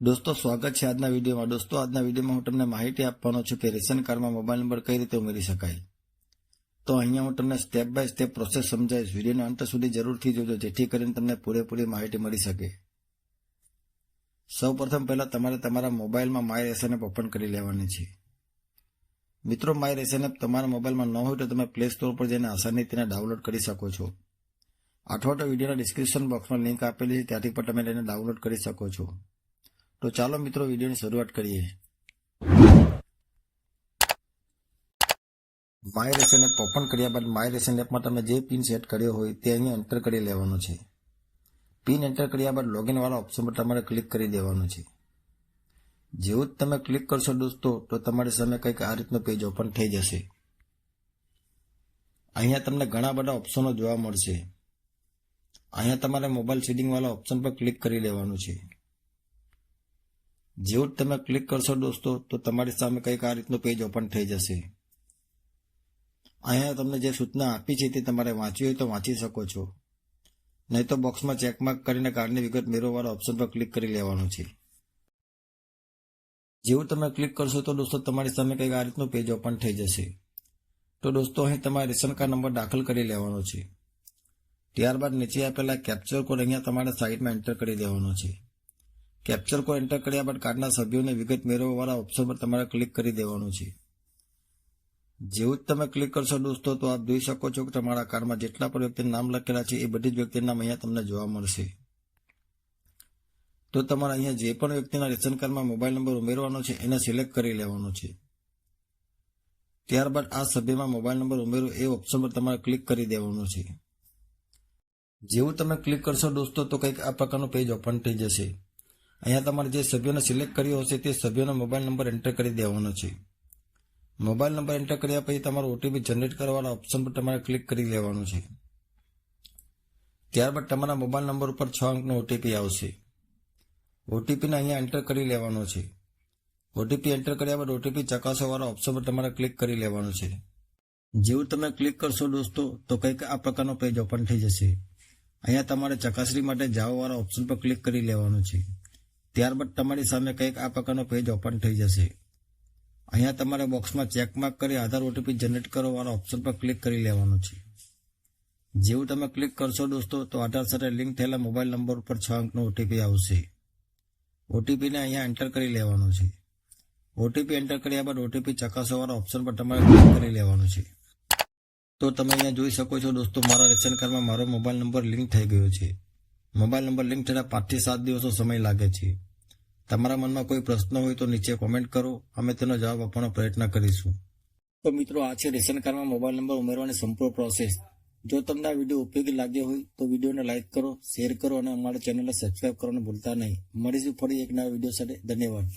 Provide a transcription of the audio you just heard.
દોસ્તો, સ્વાગત છે આજના વિડીયોમાં. દોસ્તો, આજના વિડીયોમાં હું તમને માહિતી આપવાનો છું કે રેશન કાર્ડમાં મોબાઈલ નંબર કઈ રીતે ઉમેરી શકાય. તો અહીંયા હું તમને સ્ટેપ બાય સ્ટેપ પ્રોસેસ સમજાવીશ. વિડીયોના અંત સુધી જરૂરથી જોજો, જેથી કરીને તમને પૂરેપૂરી માહિતી મળી શકે. સૌ પ્રથમ પહેલા તમારે તમારા મોબાઈલમાં માય રેશન એપ ઓપન કરી લેવાની છે. મિત્રો માય રેશન એપ તમારા મોબાઈલમાં ન હોય તો તમે પ્લે સ્ટોર પર જઈને આસાનીથી તેને ડાઉનલોડ કરી શકો છો. અથવા તો વિડીયોના ડિસ્ક્રિપ્શન બોક્સમાં લિંક આપેલી છે, ત્યાંથી પણ તમે તેને ડાઉનલોડ કરી શકો છો. તો ચાલો મિત્રો વિડીયોની શરૂઆત કરીએ. માય રેશન એપ ઓપન કર્યા બાદ માય રેશન એપમાં તમે જે પિન સેટ કર્યો હોય તે અહીંયા એન્ટર કરી લેવાનો છે. પિન એન્ટર કર્યા બાદ લોગિન વાળા ઓપ્શન પર તમારે ક્લિક કરી દેવાનું છે. જેવું જ તમે ક્લિક કરશો દોસ્તો, તો તમારી સામે કંઈક આ રીતનું પેજ ઓપન થઈ જશે. અહીંયા તમને ઘણા બધા ઓપ્શનો જોવા મળશે. અહીંયા તમારે મોબાઈલ સેટિંગવાળા ઓપ્શન પર ક્લિક કરી લેવાનું છે. જેવું જ તમે ક્લિક કરશો દોસ્તો, તો તમારી સામે કંઈક આ રીતનું પેજ ઓપન થઈ જશે. અહીંયા તમને જે સૂચના આપી છે તે તમારે વાંચવી હોય તો વાંચી શકો છો. નહીં તો બોક્સમાં ચેકમાર્ક કરીને કાર્ડની વિગત મેળવવાળા ઓપ્શન પર ક્લિક કરી લેવાનું છે. જેવું તમે ક્લિક કરશો તો દોસ્તો તમારી સામે કંઈક આ રીતનું પેજ ઓપન થઈ જશે. તો દોસ્તો અહીં તમારે રેશન કાર્ડ નંબર દાખલ કરી લેવાનો છે. ત્યારબાદ નીચે આપેલા કેપ્ચર કોડ અહીંયા તમારે સાઇડમાં એન્ટર કરી દેવાનો છે. કેપ્ચર કોડ એન્ટર કર્યા બાદ કાર્ડના સભ્યોને વિગત મેળવવાવાળા ઓપ્શન પર તમારે ક્લિક કરી દેવાનું છે. જેવું જ તમે ક્લિક કરશો દોસ્તો, તો આપ જોઈ શકો છો કે તમારા કાર્ડમાં જેટલા પણ વ્યક્તિના નામ લખેલા છે, એ બધી જ વ્યક્તિના નામ અહીંયા તમને જોવા મળશે. તો તમારે અહીંયા જે પણ વ્યક્તિના રેશન કાર્ડમાં મોબાઈલ નંબર ઉમેરવાનો છે, એને સિલેક્ટ કરી લેવાનો છે. ત્યારબાદ આ સભ્યમાં મોબાઈલ નંબર ઉમેરો, એ ઓપ્શન પર તમારે ક્લિક કરી દેવાનું છે. જેવું તમે ક્લિક કરશો દોસ્તો, તો કંઈક આ પ્રકારનું પેજ ઓપન થઈ જશે. અહીંયા તમારે જે સભ્યોને સિલેક્ટ કર્યો હશે તે સભ્યોનો મોબાઈલ નંબર એન્ટર કરી દેવાનો છે. મોબાઈલ નંબર એન્ટર કર્યા પછી તમારો ઓટીપી જનરેટ કરવાના ઓપ્શન પર તમારે ક્લિક કરી લેવાનું છે. ત્યારબાદ તમારા મોબાઈલ નંબર ઉપર છ અંકનો ઓટીપી આવશે. ઓટીપીને અહીંયા એન્ટર કરી લેવાનો છે. ઓટીપી એન્ટર કર્યા બાદ ઓટીપી ચકાસવાવાળા ઓપ્શન પર તમારે ક્લિક કરી લેવાનું છે. જેવું તમે ક્લિક કરશો દોસ્તો, તો કંઈક આ પ્રકારનો પેજ ઓપન થઈ જશે. અહીંયા તમારે ચકાસણી માટે જાવાવાળા ઓપ્શન પર ક્લિક કરી લેવાનું છે. ત્યારબાદ તમારી સામે કંઈક આ પ્રકારનો પેજ ઓપન થઈ જશે. અહીંયા તમારે બોક્સમાં ચેકમાર્ક કરી આધાર ઓટીપી જનરેટ કરવાવાળા ઓપ્શન પર ક્લિક કરી લેવાનું છે. જેવું તમે ક્લિક કરશો દોસ્તો, તો આધાર સાથે લિંક થયેલા મોબાઈલ નંબર ઉપર છ અંકનો ઓટીપી આવશે. ઓટીપીને અહીંયા એન્ટર કરી લેવાનો છે. ઓટીપી એન્ટર કર્યા બાદ ઓટીપી ચકાસવાવાળા ઓપ્શન પર તમારે ક્લિક કરી લેવાનું છે. તો તમે અહીંયા જોઈ શકો છો દોસ્તો, મારા રેશન કાર્ડમાં મારો મોબાઈલ નંબર લિંક થઈ ગયો છે. મોબાઈલ નંબર લિંક થતા પાંચથી સાત દિવસનો સમય લાગે છે. તમારા મનમાં કોઈ પ્રશ્ન હોય તો નીચે કોમેન્ટ કરો. અમે તેનો જવાબ આપવાનો પ્રયત્ન કરીશું. તો મિત્રો, આ છે રેશન કાર્ડમાં મોબાઈલ નંબર ઉમેરવાની સંપૂર્ણ પ્રોસેસ જો તમને આ વીડિયો ઉપયોગી લાગ્યો હોય તો વિડીયોને લાઇક કરો શેર કરો અને અમારા ચેનલને સબસ્ક્રાઇબ કરવાનું ભૂલતા નહીં. મળીશું ફરી એક નવા વીડિયો સાથે. ધન્યવાદ.